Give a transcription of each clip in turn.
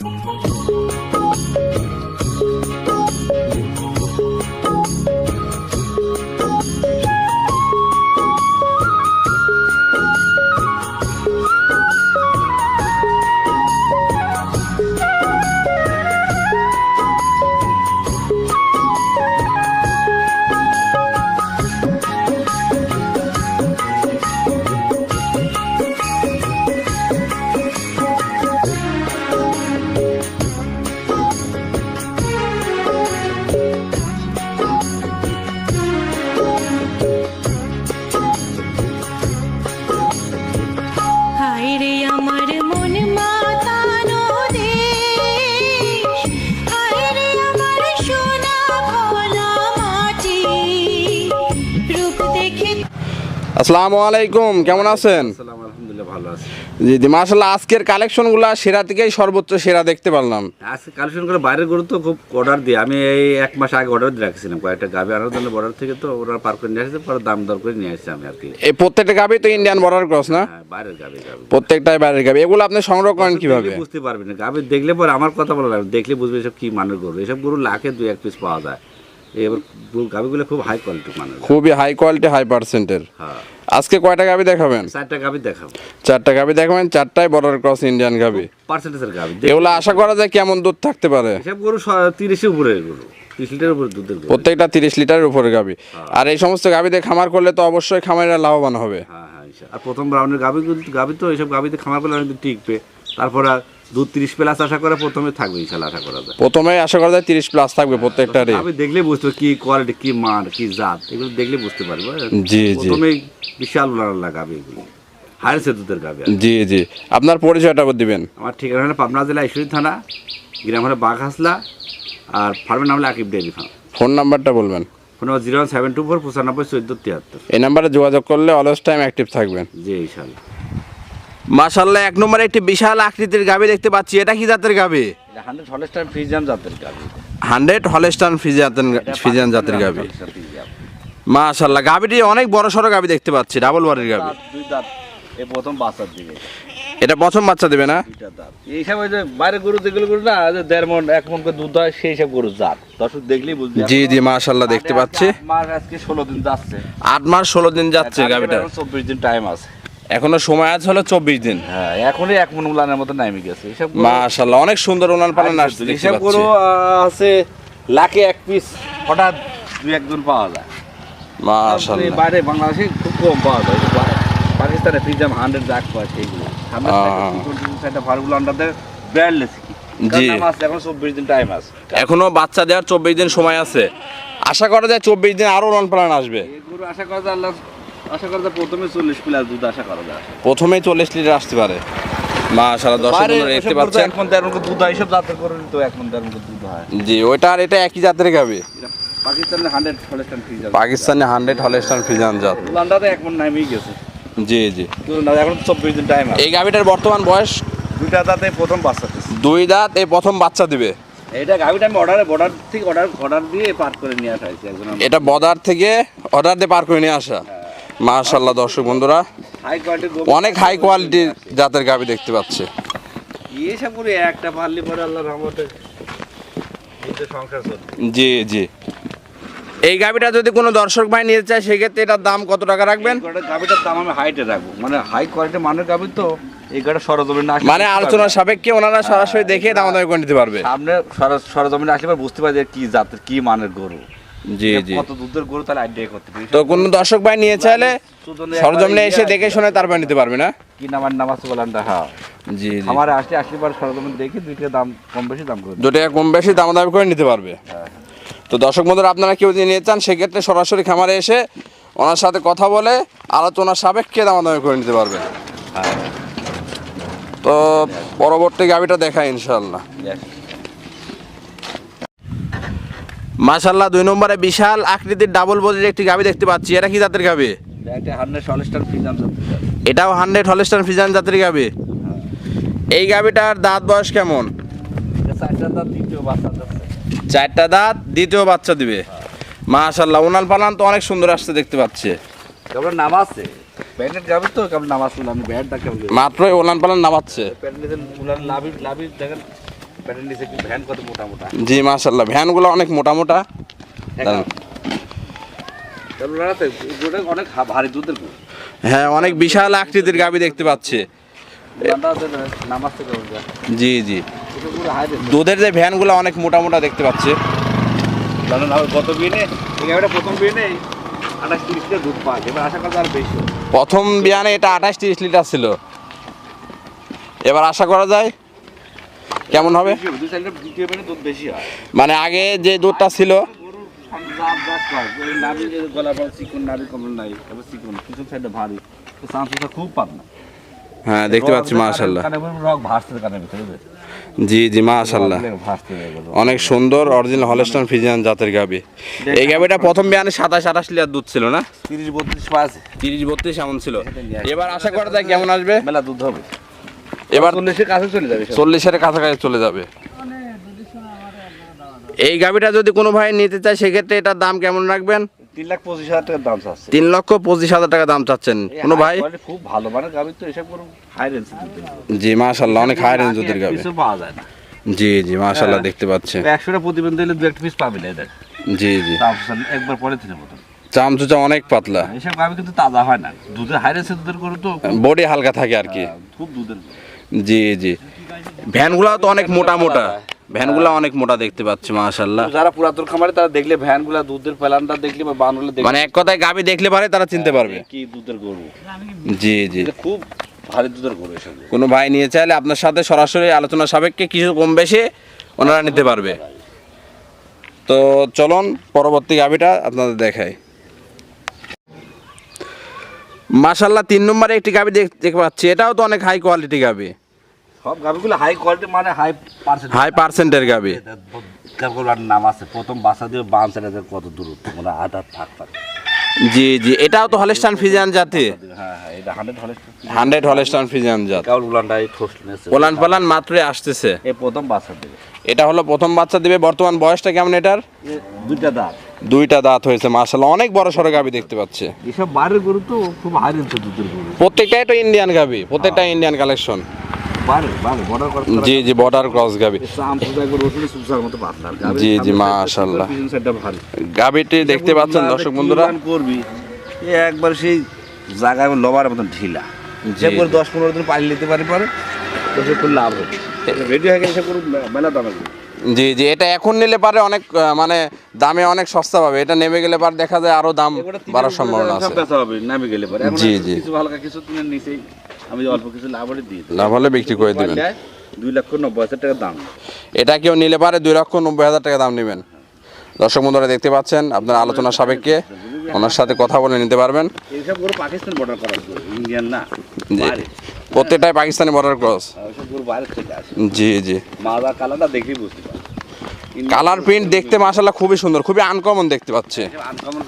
হায় আসসালামু আলাইকুম কেমন আছেন? আলহামদুলিল্লাহ ভালো আছি। জি জি মার্শাল্লাহ আজকের কালেকশনগুলো সেরা থেকেই সর্বোচ্চ সেরা দেখতে পারলাম। আজকে কালেকশন করে বাইরের গরু তো খুব অর্ডার দিয়ে আমি এই এক মাস আগে অর্ডার দিয়ে রাখছিলাম কয়েকটা গাভি। আনার জন্য বর্ডার থেকে তো ওরা পার করে নিয়ে আসছে পরে দাম দর করে নিয়ে আসছে আমি আর কি। এই প্রত্যেকটা গাবি তো ইন্ডিয়ান বর্ডার ক্রস না? হ্যাঁ বাইরের গাভি গাভি। প্রত্যেকটাই বাইরের গাবি এগুলো আপনি সংগ্রহ করেন কীভাবে? বুঝতে পারবি না। গাভি দেখলে পরে আমার কথা বলা লাগবে দেখলে বুঝবে এসব কি মানের গরু। এসব গরু লাখে দুই এক পিস পাওয়া যায়। এবার গাভিগুলো খুব হাই কোয়ালিটি মানের। খুবই হাই কোয়ালিটি হাই পার্সেন্টের হ্যাঁ। আজকে কয়টা গাবি দেখাবেন? চারটা গাভি দেখাবো। চারটা গাবি দেখাবেন চারটাই বর্ডার ক্রস ইন্ডিয়ান গাবি। পার্সেন্টেজের গাভি এগুলো আশা করা যায় কেমন দুধ থাকতে পারে? এসব গরু তিরিশের উপরে গরু প্রত্যেকটা তিরিশ লিটারের উপরে গাবি। আর এই সমস্ত গাবি দিয়ে খামার করলে তো অবশ্যই খামারিরা লাভবান হবে। হ্যাঁ হ্যাঁ আর প্রথম রাউন্ডের গাভি কিন্তু গাভি তো এইসব গাভিতে খামার করলে অনেকদিন টিকবে। তারপর দুধ তিরিশ প্লাস আশা করে প্রথমে থাকবে ইনশাল্লাহ আশা করা যায়। প্রথমে আশা করা যায় তিরিশ প্লাস থাকবে প্রত্যেকটারই গাভি দেখলে বুঝতে কি কোয়ালিটি কি মান কি জাত এগুলো দেখলে বুঝতে পারবে। জি, জি। প্রথমেই বিশাল উলালা গাভি এগুলো। হারেছে দুধের গাভি জি জি। আপনার পরিচয়টা দিবেন। আমার ঠিকানা হলো পাবনা জেলা ঈশ্বরী থানা গ্রাম হলো বাঘহাসলা আর ফার্মের নাম হলো আকিব ডেয়ারি ফার্ম। ফোন নাম্বারটা বলবেন। Phone number zero seven two four পঁচানব্বই চোদ্দ তিয়াত্তর। এই নাম্বারে যোগাযোগ করলে অলওয়েজ টাইম অ্যাক্টিভ থাকবেন। জি ইনশাল্লাহ। মাশাল্লাহ এক নম্বরে একটি বিশাল আকৃতির গাবি দেখতে পাচ্ছি। এটা কি জাতের গাবি? হান্ড্রেড হলেস্টার ফ্রিজাম জাতের গাভি হান্ড্রেড হলেস্টান জাতের মাশাল্লাহ গাবিটি অনেক বড় সড়ো গাবি দেখতে পাচ্ছি ডাবল দুই দাঁত এই প্রথম এটা বাচ্চা দেবে না? এইসব ওই যে বাইরে গরু যেগুলো গরু না যে দেড় মন এক মন করে দুধ হয় সেই সব গরু জাত। দর্শক দেখলেই বুঝবে জি জি মাশাল্লাহ দেখতে পাচ্ছি। মাস আজকে ষোলো দিন যাচ্ছে। আট মাস ষোলো দিন যাচ্ছে গাবিটা। চব্বিশ দিন টাইম আছে। এখনও সময় আছে হলো চব্বিশ দিন। হ্যাঁ এখনই এক মন উলানের মতো নামে গেছে। মাশাল্লাহ অনেক সুন্দর উনান পালন আসছে পাচ্ছি। আহ, আছে লাখে এক পিস হঠাৎ দুই একজন পাওয়া যায়। মাশাল্লাহ বাইরে বাংলাদেশে খুব কম পাওয়া যায়। পাকিস্তানে ফ্রিজাম হান্ড্রেড জাক পায় সেইগুলো। সাইডে ফারগুলো আন্ডারতে ব্র্যান্ডলেস জি। এখন চব্বিশ দিন টাইম আছে। এখনও বাচ্চা দেওয়ার চব্বিশ দিন সময় আছে। আশা করা যায় চব্বিশ দিন আরও উনান পালন আসবে। আশা করা যায় আল্লাহ আশা করা যায় প্রথমে চল্লিশ প্লাস দুধ আশা করা যায়। প্রথমেই চল্লিশ লিটার আসতে পারে। দর্শক বন্ধুরা দেখতে পাচ্ছেন? দুধ হয় জাতের তো দুধ হয়। জি ওইটা আর এটা একই জাতের গাবি এটা হান্ড্রেড হলেস্টান ফ্রিজাম পাকিস্তানে হান্ড্রেড হলেস্টান ফিজান জাত। উলান্ডাতে এক মণ নামেই গেছে। জি জি। এখন চব্বিশ দিন টাইম এই গাবিটার বর্তমান বয়স? দুইটা দাঁতে প্রথম বাচ্চা দুই দাঁত এই প্রথম বাচ্চা দিবে। গাভিটা আমি অর্ডারে বর্ডার থেকে অর্ডার অর্ডার দিয়ে পার করে নিয়ে আসা হয়েছে একজন এটা বদার থেকে অর্ডার দিয়ে পার করে নিয়ে আসা। মাশাল্লাহ দর্শক বন্ধুরা অনেক হাই কোয়ালিটির জাতের গাবি দেখতে পাচ্ছে। একটা পারলি পরে আল্লাহ রহমতে জি জি। এই গাবিটা যদি কোনো দর্শক ভাই নিতে চায় সেক্ষেত্রে এটার দাম কত টাকা রাখবেন? গাভিটার দাম আমি হাইটে রাখব। মানে হাই কোয়ালিটির মানের গাভি তো এই গাড়ি সরজমিনে না আসলে মানে আলোচনার সাপেক্ষে ওনারা সরাসরি দেখে দাম দামি করে নিতে পারবে। সামনে সর- সরজমিনে আসলে বুঝতে পারবে যে কি জাতের কি মানের গরু। জি জি। কত দুধের গরু তাহলে আইডিয়া করতে পারি? তো কোনো দর্শক ভাই নিয়ে চাইলে সরজমিনে এসে দেখে শুনে তারপর নিতে পারবে না? কি নামার নামাজ বলানটা হ্যাঁ জি জি। আমার আসলে আসলে পরে সরজমিন দেখে দুইটা দাম কম বেশি দাম করে। কম বেশি দাম করে নিতে পারবে। তো দর্শক বন্ধুরা আপনারা কেউ যদি নিতে চান সেক্ষেত্রে সরাসরি খামারে এসে ওনার সাথে কথা বলে আলোচনার সাপেক্ষে দাম দামি করে নিতে পারবে। হ্যাঁ। তো পরবর্তী গাবিটা দেখা ইনশাল্লাহ মাশাল্লাহ দুই নম্বরে বিশাল আকৃতির ডাবল বডির একটি গাবি দেখতে পাচ্ছি। এটা কি জাতের গাবি? এটাও হান্ড্রেড হলেস্টান ফিজান জাতের গাবি? এই গাবিটার দাঁত বয়স কেমন? চারটা দাঁত দ্বিতীয় বাচ্চা দিবে। মাশাল্লাহ উনাল পালান তো অনেক সুন্দর আসছে দেখতে পাচ্ছে। কেবল নাম আছে। প্যান্টের তো কেবল নাম আমি মাত্রই ওলান পালান নামাচ্ছে। প্যান্টের লাভি লাভি দেখেন। নিচে ভ্যান কত মোটা মোটা? জি মাশাল্লাহ ভ্যানগুলো অনেক মোটা মোটা। অনেক ভারী দুধের হ্যাঁ অনেক বিশাল আকৃতির গাবি দেখতে পাচ্ছি। জি জি। দুধের যে ভ্যানগুলো অনেক মোটা মোটা দেখতে পাচ্ছি। গত বিয়ে প্রথম বিয়ে নেই আঠাশ তিরিশ দুধ পাওয়া এবার আশা করা আর বেশি প্রথম বিয়ানে এটা আঠাশ তিরিশ লিটার ছিল। এবার আশা করা যায় কেমন হবে? মানে আগে যে দুধটা ছিল? হ্যাঁ দেখতে পাচ্ছি মাশাল্লাহ? জি জি মাশাল্লাহ। অনেক সুন্দর অরিজিনাল হলস্টন ফিজিয়ান জাতের গাবি। এই গাবিটা প্রথম বিয়ানে সাতাশ আঠাশ লিটার দুধ ছিল না? তিরিশ বত্রিশ পাঁচ। তিরিশ বত্রিশ এমন ছিল। এবার আশা করা যায় কেমন আসবে? মেলা দুধ হবে। এবার চল্লিশের কাছে চলে যাবে চল্লিশের কাছাকাছি চলে যাবে। এই গাবিটা যদি কোনো ভাই নিতে চায় সেক্ষেত্রে এটার দাম কেমন রাখবেন? তিন লাখ পঁচিশ হাজার টাকার দাম চাচ্ছে। তিন লক্ষ পঁচিশ হাজার টাকা দাম চাচ্ছেন। কোনো ভাই? খুব ভালো মানে গাভি তো এসব কোনো হাই রেঞ্জ জি মাশাল্লাহ অনেক হাই রেঞ্জ দুধের গাবি কিছু পাওয়া যায় না। জি জি মাশাল্লাহ হ্যাঁ। দেখতে পাচ্ছে। একশোটা প্রতিবেদন দিলে দু একটা পিস পাবে না এদের। জি জি। একবার পরে দিনে মতন চামচুচা অনেক পাতলা। এসব গাভি কিন্তু তাজা হয় না। দুধের হাই দুধের গরু তো বডি হালকা থাকে আর কি। খুব দুধের। জি জি। ভ্যানগুলো তো অনেক মোটা মোটা। ভ্যানগুলো অনেক মোটা দেখতে পাচ্ছি মাশাল্লাহ যারা পুরাতন খামারে তারা দেখলে ভ্যানগুলা দুধের প্যালানটা দেখলে বা বানগুলো দেখলে মানে এক কথায় গাবি দেখলে পারে তারা চিনতে পারবে। কি দুধের গরু। জি জি। খুব ভারী দুধের গরু কোনো ভাই নিয়ে চাইলে আপনার সাথে সরাসরি আলোচনা সাপেক্ষে কিছু কম বেশি ওনারা নিতে পারবে। তো চলুন পরবর্তী গাবিটা আপনাদের দেখাই। মাশাল্লাহ তিন নম্বরে একটি গাবি দেখতে পাচ্ছি। এটাও তো অনেক হাই কোয়ালিটি গাবি। সব গাভিগুলো হাই কোয়ালিটি মানে হাই পার্সেন্ট হাই পার্সেন্টের গাবি। গাভিগুলোর নাম আছে প্রথম বাসা দিয়ে বাম সাইডে কত দূরত্ব মানে আধা থাক থাক জি জি এটাও তো হলেস্টান ফিজিয়ান জাতি। হ্যাঁ হ্যাঁ এটা হান্ড্রেড হলেস্টান ফিজিয়ান জাত। নিয়েছে। পালান মাত্রই আসতেছে। এই প্রথম বাসা দেবে এটা হলো প্রথম বাচ্চা দিবে। বর্তমান বয়সটা কেমন এটার? দুইটা দাঁত। দুইটা দাঁত হয়েছে মাশাল্লাহ অনেক বড় সড়ো গাবি দেখতে পাচ্ছে। এসব বাইরের গরু তো খুব হাই রেঞ্জ দুধের গরু। প্রত্যেকটাই তো ইন্ডিয়ান গাবি প্রত্যেকটা ইন্ডিয়ান কালেকশন জি জি বর্ডার ক্রস গাবি। জি, জি, ভারী। গাবিটি দেখতে পাচ্ছেন দর্শক বন্ধুরা। করবি একবার সেই জায়গায় লবার মতন ঢিলা। যে করে দশ পনেরো দিন পানি নিতে পারি পরে লাভ হবে। রেডি হয়ে গেলে সে কোনো মেলা দাম জি জি এটা এখন নিলে পারে অনেক মানে দামে অনেক সস্তা পাবে। এটা নেমে গেলে পারে দেখা যায় আরও দাম বাড়ার সম্ভাবনা আছে। নামে গেলে পরে। জি, জি। কিছু হালকা কিছু তুমি নিচেই আমি অল্প কিছু লাভ হলে দিয়ে দিই। লাভ হলে বিক্রি করে দিবেন। দুই লক্ষ নব্বই হাজার টাকা দাম। এটা কেউ নিলে পারে দুই লক্ষ নব্বই হাজার টাকা দাম নেবেন। দর্শক বন্ধুরা দেখতে পাচ্ছেন আপনার আলোচনা সাপেক্ষে ওনার সাথে কথা বলে নিতে পারবেন। এইসব গরু পাকিস্তান বর্ডার করা ইন্ডিয়ান না প্রত্যেকটাই পাকিস্তানি বর্ডার ক্রস জি জি। কালারটা দেখেই বুঝতে কালার প্রিন্ট দেখতে মাসাল্লাহ খুবই সুন্দর খুবই আনকমন দেখতে পাচ্ছে। আনকমন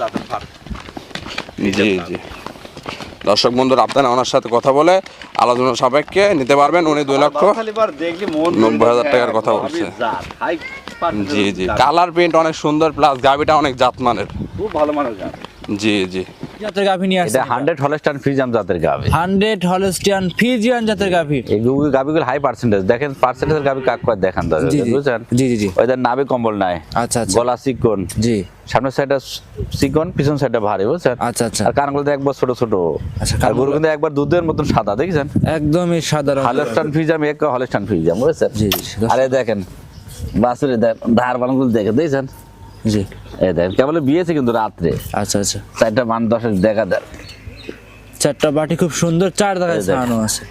জি জি। দর্শক বন্ধুরা আপনারা ওনার সাথে কথা বলে আলোচনা সাপেক্ষে নিতে পারবেন। উনি দুই লক্ষ নব্বই হাজার টাকার কথা বলছে। জি জি। কালার প্রিন্ট অনেক সুন্দর প্লাস গাবিটা অনেক জাতমানের। খুব ভালো জাত। জি জি। জাতের গাভী নিয়ে আসছে এটা হান্ড্রেড হলস্টান ফ্রিজাম জাতের গাভি। হান্ড্রেড হলস্টিয়ান ফিজিয়ান জাতের গাভী। এই গাভিগুলো হাই পার্সেন্টেজ দেখেন পার্সেন্টেজের গাভি কাক করে দেখান দাদা। বুঝছেন? জি, জি, জি। ওইদের নাভি কম্বল নাই। আচ্ছা, আচ্ছা। গলা চিকন। জি। সামনের সাইডটা চিকন পিছন সাইডটা ভারী বুঝছেন? আচ্ছা, আচ্ছা। আর কানগুলো তো একবার ছোট ছোট। আচ্ছা, আর গরু কিন্তু একবার দুধের মতন সাদা দেখছেন? একদমই সাধারণ হলস্টান ফ্রিজাম এক হলস্টান ফ্রিজাম বুঝছেন? জি, জি। আরে দেখেন বাসুরে ধার বানগুলো দেখে দেখছেন? জি। এই দেখেন কেবল বিয়েছে কিন্তু রাত্রে। আচ্ছা আচ্ছা। চারটা মান দশের দেখা দেন চারটা বাটি খুব সুন্দর চার এই দেখ। ছাড়ানো আছে।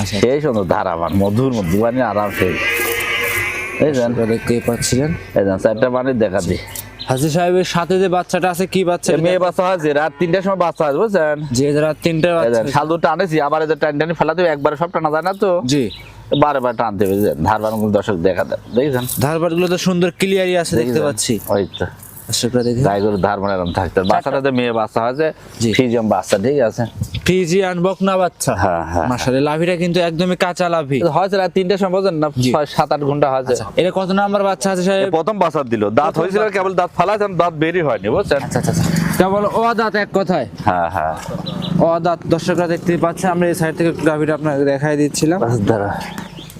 আচ্ছা সেই সুন্দর মধুর মধু মানে আরাম সেই আপনারা দেখতেই পাচ্ছিলেন? এই চারটা মানে দেখা দিই হাজি সাহেবের সাথে যে বাচ্চাটা আছে কি বাচ্চা মেয়ে বাচ্চা আছে রাত তিনটার সময় বাচ্চা আছে বুঝছেন? যে রাত তিনটা এই দেখেন, টানেছি আবার এদের টান টানি ফেলা দেবে একবারে সব টানা যায় না তো? জি। বারে বার টানতে হবে বুঝছেন ধার দর্শক দেখা দেয়। দেখছেন? তো সুন্দর ক্লিয়ারই আছে দেখতে পাচ্ছি। ওই তো। দর্শকরা দেখে গাই গরু ধার এরকম থাকতে হবে। বাচ্চাটাতে মেয়ে বাচ্চা আছে ফিজিয়াম বাচ্চা ঠিক আছে? ফিজিয়ান বকনা বাচ্চা। হ্যাঁ, হ্যাঁ। মাশাআল্লাহ লাভিটা কিন্তু একদমই কাঁচা লাভি। হয়েছে রাত তিনটার সময় বোঝেন না ঘণ্টা হয়েছে। আচ্ছা এটা কত নাম্বার বাচ্চা আছে সাহেব? প্রথম বাচ্চা দিল। দাঁত হয়েছিল কেবল দাঁত ফালাইছেন দাঁত বেরি হয়নি বুঝছেন? আচ্ছা আচ্ছা আচ্ছা। কেবল ও দাঁত এক কথায়। হ্যাঁ হ্যাঁ। ও দাঁত দর্শকরা দেখতে পাচ্ছেন আমরা এই সাইড থেকে গাভীটা আপনাকে দেখাই দিচ্ছিলাম। দাঁড়া।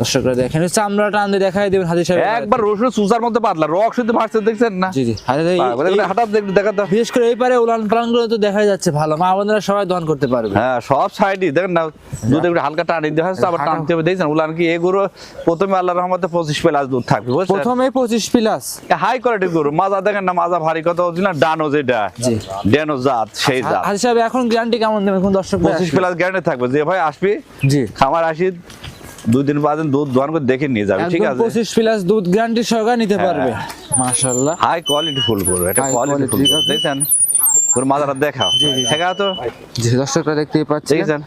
দর্শকরা দেখেন। এই চামড়া টান দিয়ে দেখাই দেবেন হাজির সাহেব। একবার রসুন সুসার মধ্যে পাতলা রক শুধু ভাসছে দেখছেন না? জি জি হঠাৎ দেখা দাও বিশেষ করে এই পারে উলান পালানগুলো তো দেখা যাচ্ছে ভালো। মা বোনেরা সবাই দহন করতে পারবে। হ্যাঁ সব সাইডই দেখেন না দুধ একটু হালকা টানি আবার টানতে হবে দেখছেন? উলান কি এই গরু প্রথমে আল্লাহ রহমতে পঁচিশ প্লাস দুধ থাকবে প্রথমে পঁচিশ প্লাস। হাই কোয়ালিটির গরু মাজা দেখেন না মাজা ভারী কথা হচ্ছে না ডানো যেটা। ডেনো জাত সেই জাত। হাজির সাহেব এখন গ্যারান্টি কেমন দেবেন? কোন দর্শক পঁচিশ? প্লাস গ্যারান্টি থাকবে। যে ভাই আসবি জি। খামার আসি দুই দিন দুধ দোয়ান করে দেখে নিয়ে যাবে ঠিক আছে? পঁচিশ প্লাস দুধ গ্যারান্টি সহকারে নিতে পারবে। মাশাল্লাহ হাই কোয়ালিটি ফুল করবে এটা কোয়ালিটি ফুল দেখছেন? দেখাও। দেখা তো? জি দর্শকরা দেখতেই পাচ্ছেন। দেখেছেন?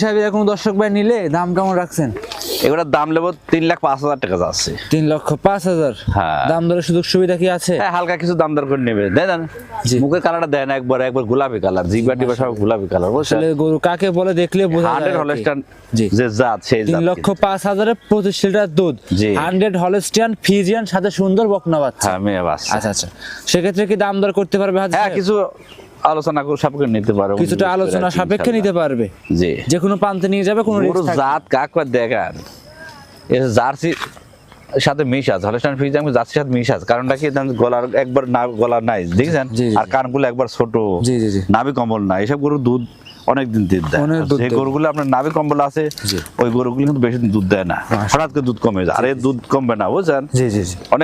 সাহেব এরকম দর্শক ভাই নিলে দাম কেমন রাখছেন? এগুলোর দাম নেব তিন লাখ পাঁচ হাজার টাকা যাচ্ছে। তিন লক্ষ পাঁচ হাজার? হ্যাঁ। দাম সুযোগ সুবিধা কি আছে? হ্যাঁ হালকা কিছু দাম দর করে নেবে। মুখের কালারটা দেন একবার একবার গোলাপি কালার জিবা টিবা সব গোলাপি কালার আসলে গরু কাকে বলে দেখলে বোঝা যায় হান্ড্রেড। হলস্টান জি। যে জাত সেই তিন লক্ষ পাঁচ হাজারে পঁচিশ লিটার দুধ। হান্ড্রেড হলস্টিয়ান ফিজিয়ান সাথে সুন্দর বকনা বাচ্চা। হ্যাঁ মেয়ে বাচ্চা। আচ্ছা আচ্ছা। সেক্ষেত্রে কি দাম দর করতে পারবে হ্যাঁ কিছু আলোচনা সাপেক্ষে নিতে পারো কিছুটা আলোচনা সাপেক্ষে নিতে পারবে। জি। যে কোনো প্রান্তে নিয়ে যাবে কোনো না। জাত কাক করে দেখান জার্সি সাথে মিশ আছে হলস্টাইন ফ্রিজ আমি জার্সির সাথে মিশ আছে। কারণটা কি? গলার একবার না গলা নাই দেখছেন। আর কানগুলো একবার ছোট। নাভি কম্বল নাই এসব গরু দুধ অনেক দিন দুধ দেয় যে। গরুগুলো আপনার নাভি কম্বল আছে। ওই গরুগুলো কিন্তু বেশি দিন দুধ দেয় না। হঠাৎ করে দুধ কমে যায়। আর এর দুধ কমবে না বুঝছেন? জি জি জি। অনেক